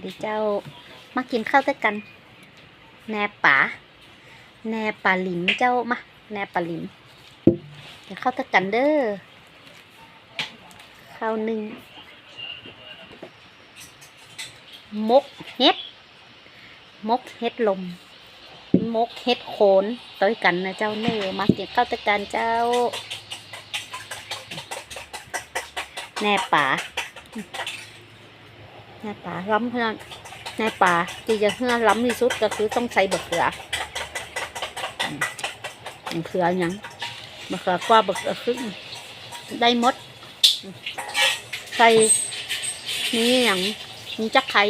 เดี๋ยวเจ้ามากินข้าวด้วยกันแนป่าแนป่าหลิมเจ้ามาแนป่าหลิมเดี๋ยวข้าวด้วยกันเด้อข้าวหนึ่งมกเฮ็ด มกเฮ็ดลม มกเฮ็ดโคนต้อยกันนะเจ้าเนื้อมากินข้าวด้วยกันเจ้า แน่ป่า แน่ป่าล้ำเพื่อนแน่ป่าที่จะเฮือล้ำที่สุดก็คือต้องใส่บะเขือบะเขือหยังบะเขือกว่าบะเขือครึ่งได้มด ใส่นี่หยังมีจักไข่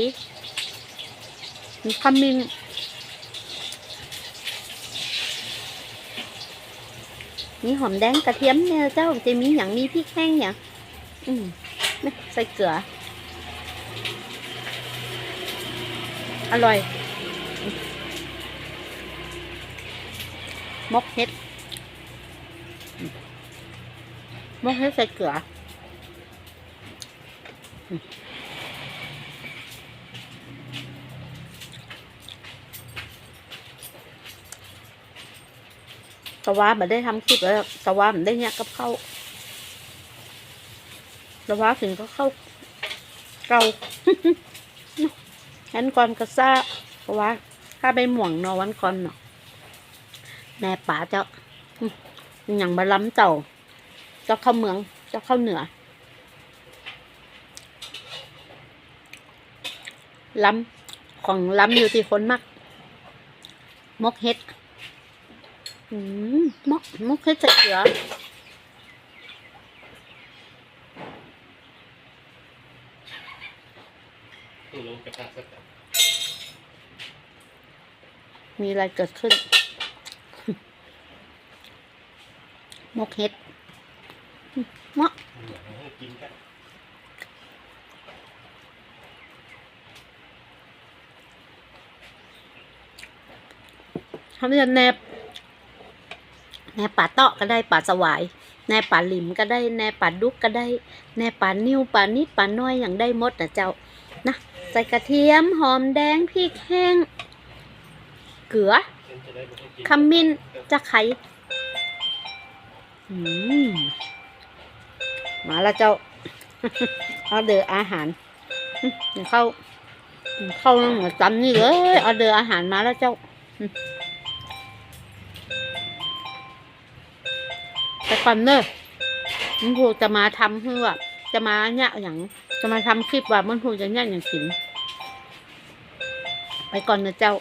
มีขมิ้นมีหอมแดงกระเทียมเนี่ยเจ้าจะมีอย่างมีพริกแห้งอย่างอืมใส่เกลือ อร่อย มกเฮ็ด มกเฮ็ดใส่เกลือสวาบันได้ทำคลิปแล้วสวาบันได้เนี่ยกับเข้าสวาถึงก็เข้าเก่า งั้นก่อนก็ซ่าเพราะว่า ถ้าไปหม่วงเนอวันก่อนเนาะแม่ป๋าเจ้าอย่างบะล้ำเจ้าเจ้าเข้าเมืองเจ้าเข้าเหนือล้ำของล้ำอยู่ที่คนมักมกเฮ็ดอืมมกมกเฮ็ดใส่เกลือ ตู้รู้กระทักสักมีอะไรเกิดขึ้น มกเฮ็ดมกเหมือนให้กินกันเขาจะแนบแนบป่าเตาะก็ได้ป่าสวายแนบป่าหลิมก็ได้แนบป่าดุกก็ได้แนบป่านิ้วป่านิดป่าน้อยอย่างได้หมดนะเจ้า นะใส่กระเทียมหอมแดงพริกแห้ง เกลือขมิ้นจะไข่อืมมาแล้วเจ้าเออเดออาหารเข้า เข้าเหมือนจำนี่เลยออเดออาหารมาแล้วเจ้าอืมแต่ก่อนเนอะมันผูจะมาทำเพื่อจะมาเนี่ยอย่าง จะมาทำคลิปว่ามันผูจะแย่อย่างสิน ไปก่อนนะเจ้า